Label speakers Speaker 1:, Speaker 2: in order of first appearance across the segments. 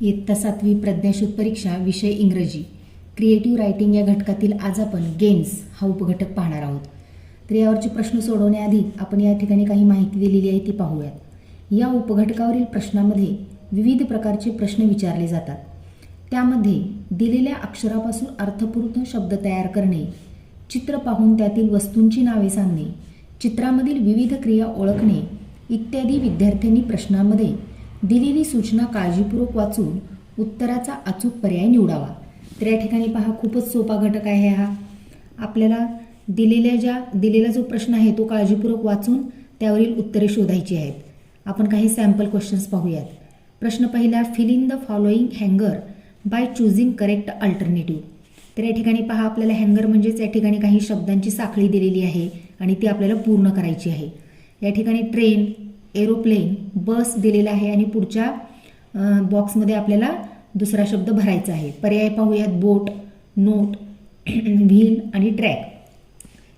Speaker 1: इयत्ता सातवी प्रज्ञाशोध परीक्षा विषय इंग्रजी. क्रिएटिव्ह रायटिंग या घटकातील आज आपण गेम्स हा उपघटक पाहणार आहोत. तर यावरचे प्रश्न सोडवण्याआधी आपण या ठिकाणी काही माहिती दिलेली आहे ती पाहूयात. या उपघटकावरील प्रश्नामध्ये विविध प्रकारचे प्रश्न विचारले जातात. त्यामध्ये दिलेल्या अक्षरापासून अर्थपूर्ण शब्द तयार करणे चित्र पाहून त्यातील वस्तूंची नावे सांगणे चित्रामधील विविध क्रिया ओळखणे इत्यादी विद्यार्थ्यांनी प्रश्नामध्ये दिलेली सूचना काळजीपूर्वक वाचून उत्तराचा अचूक पर्याय निवडावा. तर या ठिकाणी पहा खूपच सोपा घटक आहे हा. आपल्याला दिलेल्या ज्या दिलेला जो प्रश्न आहे तो काळजीपूर्वक वाचून त्यावरील उत्तरे शोधायची आहेत. आपण काही सॅम्पल क्वेश्चन्स पाहूयात. प्रश्न पहिला फिल इन द फॉलोईंग हँगर बाय चूजिंग करेक्ट अल्टरनेटिव्ह तर या ठिकाणी पहा आपल्याला हँगर म्हणजेच या ठिकाणी काही शब्दांची साखळी दिलेली आहे आणि ती आपल्याला पूर्ण करायची आहे. या ठिकाणी ट्रेन एरोप्लेन बस दिलेला आहे आणि पुढच्या बॉक्समध्ये आपल्याला दुसरा शब्द भरायचा आहे. पर्याय पाहूयात बोट नोट व्हील आणि ट्रॅक.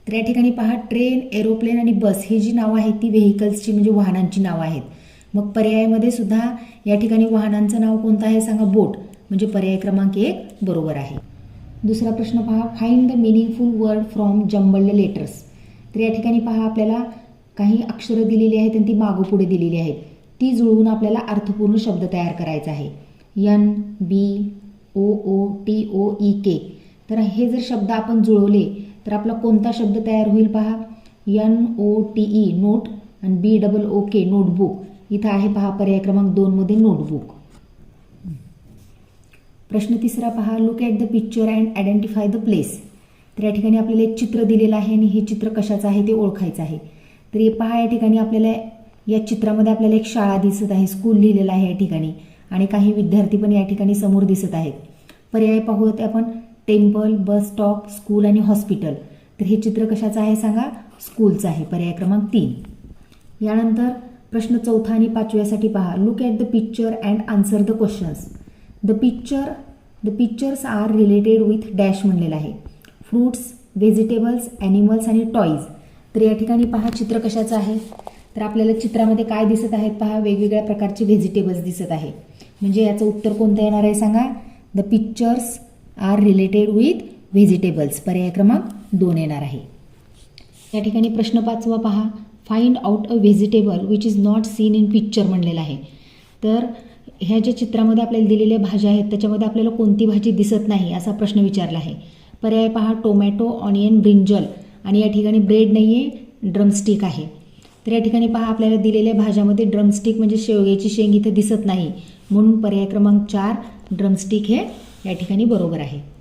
Speaker 1: तर या ठिकाणी पहा ट्रेन एरोप्लेन आणि बस ही जी नावं आहेत ती व्हेकल्सची म्हणजे वाहनांची नावं आहेत. मग पर्यायामध्ये सुद्धा या ठिकाणी वाहनांचं नाव कोणतं आहे सांगा? बोट. म्हणजे पर्याय क्रमांक एक बरोबर आहे. दुसरा प्रश्न पहा find the meaningful word from jumbled letters तर या ठिकाणी पहा आपल्याला काही अक्षरं दिलेली आहेत आणि ती मागोपुढे दिलेली आहेत. ती जुळवून आपल्याला अर्थपूर्ण शब्द तयार करायचा आहे. N B O O T O E K. तर हे जर शब्द आपण जुळवले तर आपला कोणता शब्द तयार होईल पहा? N O T E note आणि बी डबल ओ के नोटबुक. इथं आहे पहा पर्याय क्रमांक दोनमध्ये नोटबुक. प्रश्न तिसरा पहा. Look at the picture and identify the place तर या ठिकाणी आपल्याला एक चित्र दिलेलं आहे आणि हे चित्र कशाचं आहे ते ओळखायचं आहे. तर हे पहा या ठिकाणी आपल्याला या चित्रामध्ये आपल्याला एक शाळा दिसत आहे स्कूल लिहिलेलं आहे या ठिकाणी. आणि काही विद्यार्थी पण या ठिकाणी समोर दिसत आहेत. पर्याय पाहूयात आपण टेम्पल बस स्टॉप स्कूल आणि हॉस्पिटल तर हे चित्र कशाचं आहे सांगा? स्कूलचं आहे. पर्याय क्रमांक तीन. यानंतर प्रश्न चौथा आणि पाचव्यासाठी पहा. Look at the picture and answer the questions the picture the pictures are related with dash म्हणलेलं आहे. फ्रूट्स व्हेजिटेबल्स ॲनिमल्स आणि टॉईज तर या ठिकाणी पहा चित्र कशाचं आहे? तर आपल्याला चित्रामध्ये काय दिसत आहेत पहा? वेगवेगळ्या प्रकारचे व्हेजिटेबल्स दिसत आहे. म्हणजे याचं उत्तर कोणतं येणार आहे सांगा? The pictures are related with vegetables पर्याय क्रमांक दोन येणार आहे. या ठिकाणी प्रश्न पाचवा पहा. Find out a vegetable which is not seen in picture म्हणलेलं आहे. तर ह्या ज्या चित्रामध्ये आपल्याला दिलेल्या भाज्या आहेत त्याच्यामध्ये आपल्याला कोणती भाजी दिसत नाही असा प्रश्न विचारला आहे. पर्याय पहा. टोमॅटो ऑनियन ब्रिंजल आणि या ठिकाणी ब्रेड नाही आहे ड्रमस्टिक आहे. तर या ठिकाणी पहा आपल्याला दिलेल्या भाज्यामध्ये ड्रमस्टिक म्हणजे शेवग्याची शेंग इथं दिसत नाही. म्हणून पर्याय क्रमांक चार ड्रमस्टिक हे या ठिकाणी बरोबर आहे.